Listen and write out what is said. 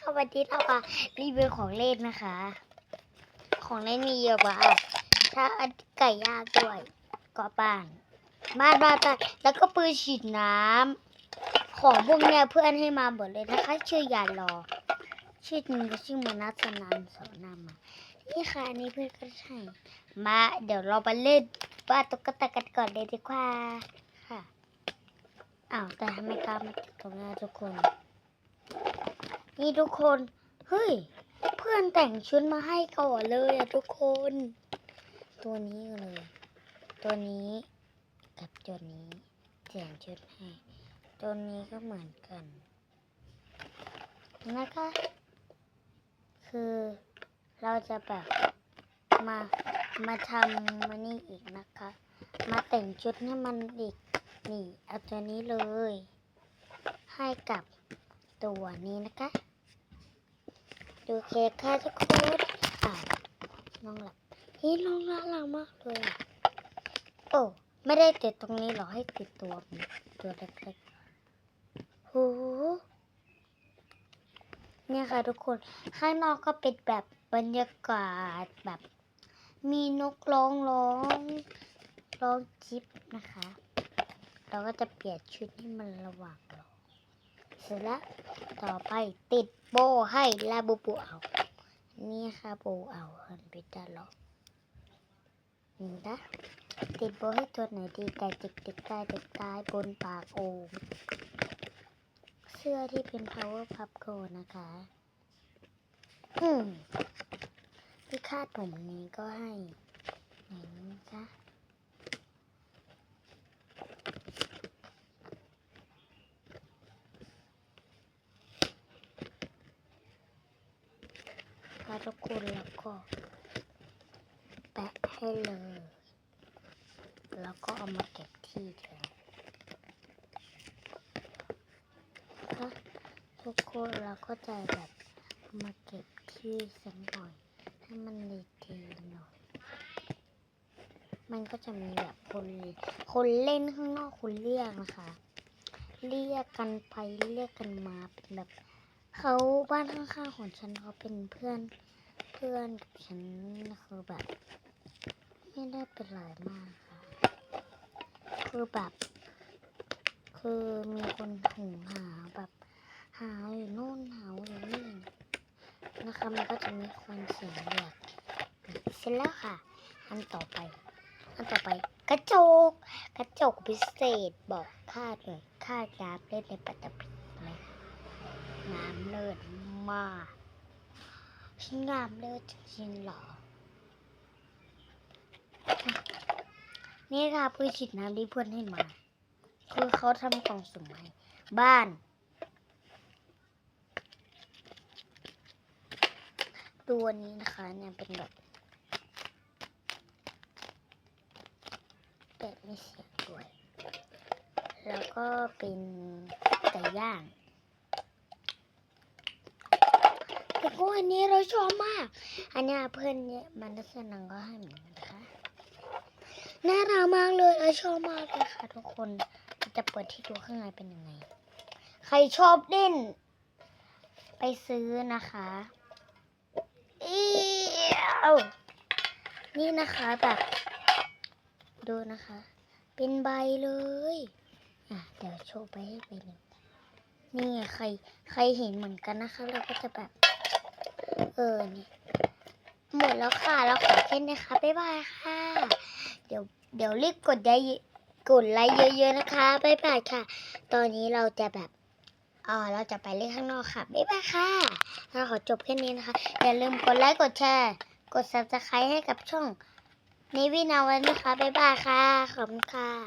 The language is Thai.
ค่ะวันนี้เรามารีวิวของเล่นนะคะ ของเล่นมีเยอะมากถ้าอันไก่ย่างด้วยก็บ้านบ้านบ้านบ้านแล้วก็ปืนฉีดน้ำของพวกเนี้ยเพื่อนให้มาหมดเลยนะคะ ชื่อยานรอ ชื่อจริงก็ชื่อมนัสนันสอนนามานี่ค่ะอันนี้เพื่อนก็ใช่มาเดี๋ยวเราไปเล่นบ้านตุ๊กตากันก่อนเลยดีกว่าค่ะอ้าวแต่ทำไมกล้ามาติดตรงนี้ทุกคน นี่ทุกคน เฮ้ย เพื่อนแต่งชุดมาให้ก่อนเลยอะทุกคน ตัวนี้เลย ตัวนี้กับตัวนี้แต่งชุดให้ ตัวนี้ก็เหมือนกัน นะคะ คือเราจะแบบมามาทำมานี่อีกนะคะ มาแต่งชุดให้มันอีกนี่เอาตัวนี้เลย ให้กับตัวนี้นะคะ ดูเค้กค่ะทุกคนอ่าวน้องหลับเฮ้ยน้องน่ารักมากเลยโอ้ไม่ได้ติดตรงนี้หรอให้ติดตัวตัวเล็กๆโหเนี่ยค่ะทุกคนข้างนอกก็เป็นแบบบรรยากาศแบบ มีนกร้องร้องร้องจิ๊บนะคะ เราก็จะเปลี่ยนชุดให้มันระหว่าง เสร็จแล้วต่อไปติดโบให้ลาบูปูเอา นี่ค่ะโบเอาหันไปด้านหลอกนี่นะติดโบให้ตัวไหนดีแต่จิกติกใต้ติกใต้บนปากโอ่งเสื้อที่เป็น power puff girl นะคะ อืมที่คาดผมนี้ก็ให้อย่างนี้นะคะ ทุกคนแล้วก็แปะให้เลย แล้วก็เอามาเก็บที่เดิมนะทุกคนเราก็จะแบบมาเก็บที่สักหน่อย ให้มันดีๆหน่อย มันก็จะมีแบบคนคนเล่นข้างนอกคนเรียกนะคะ เรียกกันไปเรียกกันมาเป็นแบบ เขาบ้านข้างๆของฉันเขาเป็นเพื่อนเพื่อนกับฉันคือแบบ ไม่ได้เป็นไรมากค่ะ คือแบบ คือมีคนหูหาแบบหาอยู่โน่นหาอยู่นี่นะคะมันก็จะมีคนเสียงเรียกเสร็จแล้วค่ะ อันต่อไป อันต่อไป กระจก กระจกพิเศษบอกคาดเลยคาดยาบเล่นในปัตตภี ไหมน้ำเลิศมากฉันงามเลิศจริงๆหรอ นี่ค่ะพืชฉีดน้ำที่เพื่อนให้มา คือเขาทำกล่องสุ่มให้บ้าน ตัวนี้นะคะเนี่ยเป็นแบบแบบไม่เสียด้วย แล้วก็เป็นไก่ย่าง แต่ก็อันนี้เราชอบมาก อันนี้เพื่อนเนี่ยมันนักแสดงก็ให้เหมือนกันนะคะน่ารักมากเลยเออชอบมากเลยค่ะทุกคนจะเปิดที่ดูข้างในเป็นยังไง ใครชอบเล่น ไปซื้อนะคะเอียวนี่นะคะแบบดูนะคะ เป็นใบเลย อะเดี๋ยวโชว์ไปให้ไปหนึ่งนี่ไงใคร ใครเห็นเหมือนกันนะคะ เราก็จะแบบ เออนี่หมดแล้วค่ะ เราขอแค่นี้ค่ะ บ๊ายบายค่ะ เดี๋ยวเดี๋ยวรีบกดได้กดไลค์เยอะๆนะคะ บ๊ายบายค่ะ ตอนนี้เราจะแบบเออเราจะไปเล่นข้างนอกค่ะ บ๊ายบายค่ะ เราขอจบแค่นี้นะคะ อย่าลืมกดไลค์กดแชร์ กด subscribe ให้กับช่องนวินาวันนะคะ บ๊ายบายค่ะ ขอบคุณค่ะ